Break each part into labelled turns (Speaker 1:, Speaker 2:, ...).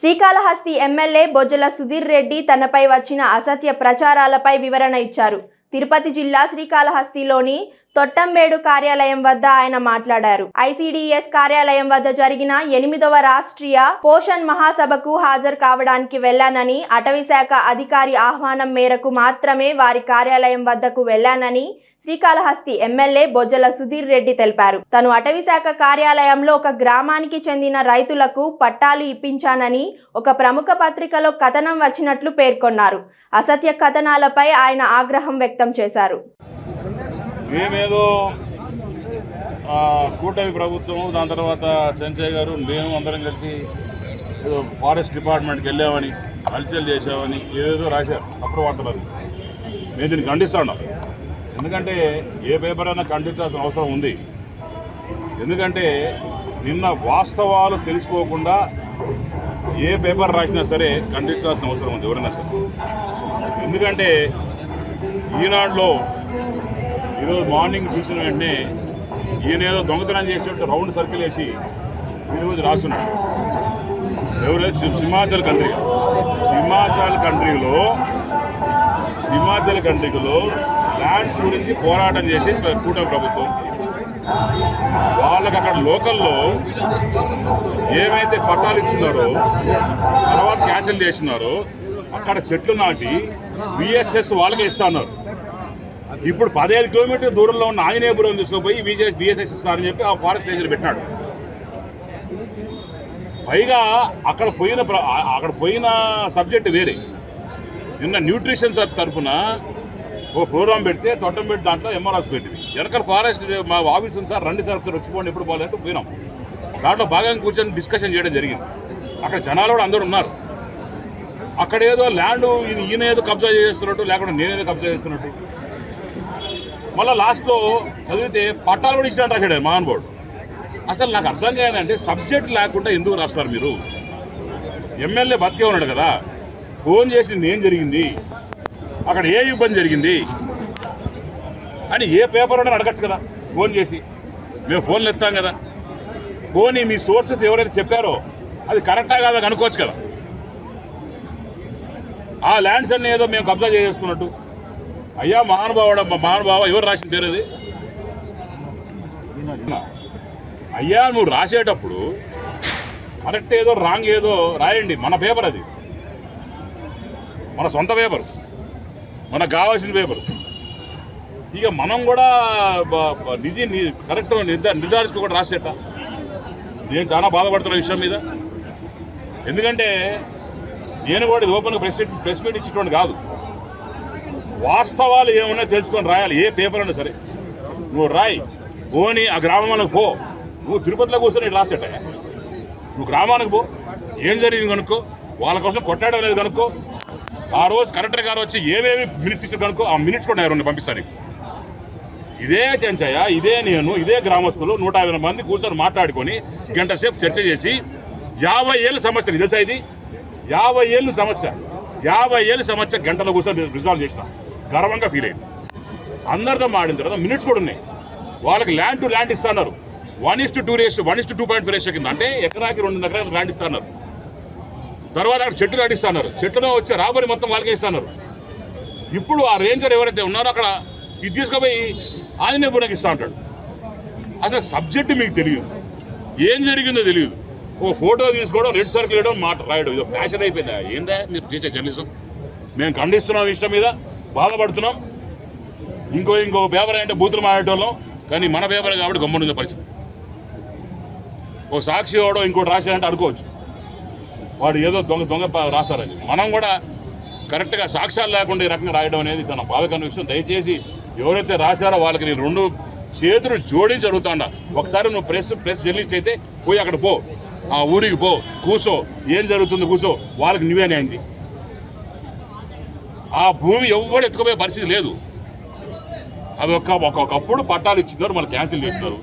Speaker 1: Srikalahasti MLA Bojjala Sudheer Reddy తనపై వచ్చిన అసత్య ప్రచారాలపై వివరణ ఇచ్చారు. తిరుపతి జిల్లా శ్రీకాళహస్తిలోని తొట్టంబేడు కార్యాలయం వద్ద ఆయన మాట్లాడారు. ఐసిడిఎస్ కార్యాలయం వద్ద జరిగిన ఎనిమిదవ రాష్ట్రీయ పోషణ్ మహాసభకు హాజరు కావడానికి వెళ్ళానని అటవీశాఖ అధికారి ఆహ్వానం మేరకు మాత్రమే వారి కార్యాలయం వద్దకు వెళ్ళానని శ్రీకాళహస్తి ఎమ్మెల్యే బొజ్జల సుధీర్ రెడ్డి తెలిపారు. తను అటవీశాఖ కార్యాలయంలో ఒక గ్రామానికి చెందిన రైతులకు పట్టాలు ఇప్పించానని ఒక ప్రముఖ పత్రికలో కథనం వచ్చినట్లు పేర్కొన్నారు. అసత్య కథనాలపై ఆయన ఆగ్రహం వ్యక్తం చేశారు.
Speaker 2: మేమేదో కూటమి ప్రభుత్వం దాని తర్వాత చెంచయ్య గారు మేము అందరం కలిసి ఫారెస్ట్ డిపార్ట్మెంట్కి వెళ్ళామని హల్చల్ చేసామని ఏదో రాశారు అప్పుడు వార్తలు మేము దీన్ని ఖండిస్తున్నాం ఎందుకంటే ఏ పేపర్ అయినా ఖండించాల్సిన అవసరం ఉంది. ఎందుకంటే నిన్న వాస్తవాలు తెలుసుకోకుండా ఏ పేపర్ రాసినా సరే ఖండించాల్సిన అవసరం ఉంది ఎవరైనా సరే. ఎందుకంటే ఈనాడులో ఈరోజు మార్నింగ్ చూసిన వెంటనే ఈయన ఏదో దొంగతనం చేసినట్టు రౌండ్ సర్కిల్ వేసి ఈరోజు రాస్తున్నాడు. ఎవరైతే సింహాచల్ కంట్రీ. సింహాచల్ కంట్రీలో సింహాచల్ కంట్రీలో ల్యాండ్స్ గురించి పోరాటం చేసి కూటమి ప్రభుత్వం. వాళ్ళకి అక్కడ లోకల్లో ఏమైతే పట్టాలు ఇచ్చినారో తర్వాత క్యాన్సిల్ చేసినారో అక్కడ చెట్లు నాటి విఎస్ఎస్ వాళ్ళకే ఇస్తున్నారు ఇప్పుడు పదిహేను కిలోమీటర్ దూరంలో ఉన్న ఆంజనేయపురం తీసుకుపోయి విజయ బీఎస్ఎస్ ఇస్తారని చెప్పి ఆ ఫారెస్ట్ రేంజర్ పెట్టినాడు. పైగా అక్కడ పోయిన ప్ర- అక్కడ పోయిన సబ్జెక్ట్ వేరే. నిన్న న్యూట్రిషన్ సార్ తరఫున ఓ ప్రోగ్రామ్ పెడితే తొట్టం పెట్టి దాంట్లో ఎంఆర్ఎస్ పెట్టింది. వెనకాల ఫారెస్ట్ మా ఆఫీస్ ఉంది సార్ రండి సార్ ఒకసారి వచ్చిపోండి ఎప్పుడు పోవాలంటే పోయినాం. దాంట్లో భాగంగా కూర్చొని డిస్కషన్ చేయడం జరిగింది. అక్కడ జనాలు కూడా అందరూ ఉన్నారు. అక్కడ ఏదో ల్యాండ్ ఈయన ఏదో కబ్జా చేస్తున్నట్టు లేకుండా నేనేదో కబ్జా చేస్తున్నట్టు. మళ్ళీ లాస్ట్లో చదివితే పట్టాలు కూడా ఇచ్చినట్టు రాశాడు మహానుభావుడు అసలు నాకు అర్థం కాదంటే సబ్జెక్ట్ లేకుండా ఎందుకు రాస్తారు మీరు? ఎమ్మెల్యే బతికే ఉన్నాడు కదా. ఫోన్ చేసి ఏం జరిగింది? అక్కడ ఏ ఇబ్బంది జరిగింది? అని ఏ పేపర్ ఉన్నా అడగచ్చు కదా ఫోన్ చేసి. మేము ఫోన్లు ఎత్తాం కదా. పోనీ మీ సోర్సెస్ ఎవరైతే చెప్పారో అది కరెక్టా కాదా కనుక్కోవచ్చు కదా. ఆ ల్యాండ్స్ అన్నీ ఏదో మేము కబ్జా చేసేస్తున్నట్టు. అయ్యా మహానుభావుడు మహానుభావ ఎవరు రాసిన పేరు అది? అయ్యా నువ్వు రాసేటప్పుడు కరెక్ట్ ఏదో రాంగ్ ఏదో రాయండి మన పేపర్ అది. మన సొంత పేపర్. మనకు కావాల్సిన పేపర్. ఇక మనం కూడా నిధి ని- కరెక్ట్ నిర్ధా నిర్ధారించుకోకుండా రాసేట. నేను చాలా బాధపడుతున్న విషయం మీద. ఎందుకంటే నేను కూడా ఇది ఓపెన్గా ప్రెస్ ప్రెస్ మీట్ ఇచ్చేటువంటి కాదు. వాస్తవాలు ఏమన్నా తెలుసుకొని రాయాలి ఏ పేపర్ అయినా సరే. నువ్వు రాయి పోని ఆ గ్రామానికి పో. నువ్వు తిరుపతిలో కూర్చొని లాస్ట్ అట్ట నువ్వు గ్రామానికి పో. ఏం జరిగింది కనుక్కో? వాళ్ళ కోసం కొట్టాడో లేదు కనుక్కో? ఆ రోజు కలెక్టర్ గారు వచ్చి ఏమేమి మినిట్స్ ఇచ్చారు కనుక్కో ఆ మినిట్స్ కూడా ఎవరు పంపిస్తాను ఇదే చెంచయ్య ఇదే నేను ఇదే గ్రామస్తులు నూట యాభై మంది కూర్చొని మాట్లాడుకొని గంట సేపు చర్చ చేసి యాభై ఏళ్ళ సమస్య తెలుసా ఇది? యాభై ఏళ్ళు సమస్య. యాభై ఏళ్ళ సమస్య గంటల కూర్చొని రిజాల్వ్ చేసినా. గర్వంగా ఫీల్ అయింది. అందరితో మాడిన తర్వాత మినిట్స్ కూడా ఉన్నాయి. వాళ్ళకి ల్యాండ్ టు ల్యాండ్ ఇస్తున్నారు. One is to two ratio one is to two point five ratio కింద. అంటే ఎకరాకి రెండు ఎకరాలు ల్యాండ్ ఇస్తున్నారు. తర్వాత అక్కడ చెట్లు నాటిస్తున్నారు చెట్లను వచ్చే రాబడి మొత్తం వాళ్ళకే ఇస్తున్నారు. ఇప్పుడు ఆ రేంజర్ ఎవరైతే ఉన్నారో అక్కడ ఇది తీసుకుపోయి ఆంజనేయపురంకి ఇస్తా ఉంటాడు. అసలు సబ్జెక్ట్ మీకు తెలియదు. ఏం జరిగిందో తెలియదు. ఓ ఫోటో తీసుకోవడం రెడ్ సర్కిల్ వేయడం మాట రాయడం. ఇది ఫ్యాషన్ అయిపోయిందా? ఏందా? మీరు చేసే జర్నలిజం మేము ఖండిస్తున్నాం విషయం మీద బాధపడుతున్నాం. ఇంకో ఇంకో పేపర్ అంటే బూతులు మాడేటోళ్ళం కానీ మన పేపర్ కాబట్టి గమ్మునుంది పరిస్థితి. ఓ సాక్షి వాడో ఇంకోటి రాశాడంటే అనుకోవచ్చు. వాడు ఏదో దొంగ దొంగ రాస్తారని. మనం కూడా కరెక్ట్గా సాక్ష్యాలు లేకుండా ఈ రకంగా రాయడం అనేది తన బాధకరణ విషయం. దయచేసి ఎవరైతే రాశారో వాళ్ళకి నేను రెండు చేతులు జోడించి అడుగుతాడా ఒకసారి నువ్వు ప్రెస్ ప్రెస్ జర్నలిస్ట్ అయితే పోయి అక్కడ పో. ఆ ఊరికి పో. కూసో. ఏం జరుగుతుంది కూసో? వాళ్ళకి నువ్వే న్యాయం చెయ్యి. ఆ భూమి ఎవ్వడు ఎత్తుకుపోయే పరిస్థితి లేదు. అది ఒక ఒకప్పుడు పట్టాలు ఇచ్చినారు మళ్ళీ క్యాన్సిల్ చేస్తున్నారు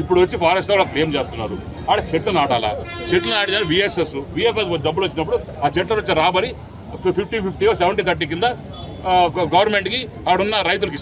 Speaker 2: ఇప్పుడు వచ్చి ఫారెస్ట్ వాళ్ళు క్లెయిమ్ చేస్తున్నారు. ఆడ చెట్టు నాటాలా? చెట్లు నాటిన విఎస్ఎస్ విఎఫ్ఎస్ డబ్బులు వచ్చినప్పుడు ఆ చెట్లు వచ్చి రాబడి ఫిఫ్టీ ఫిఫ్టీ సెవెంటీ థర్టీ కింద గవర్నమెంట్కి ఆడున్న రైతులకి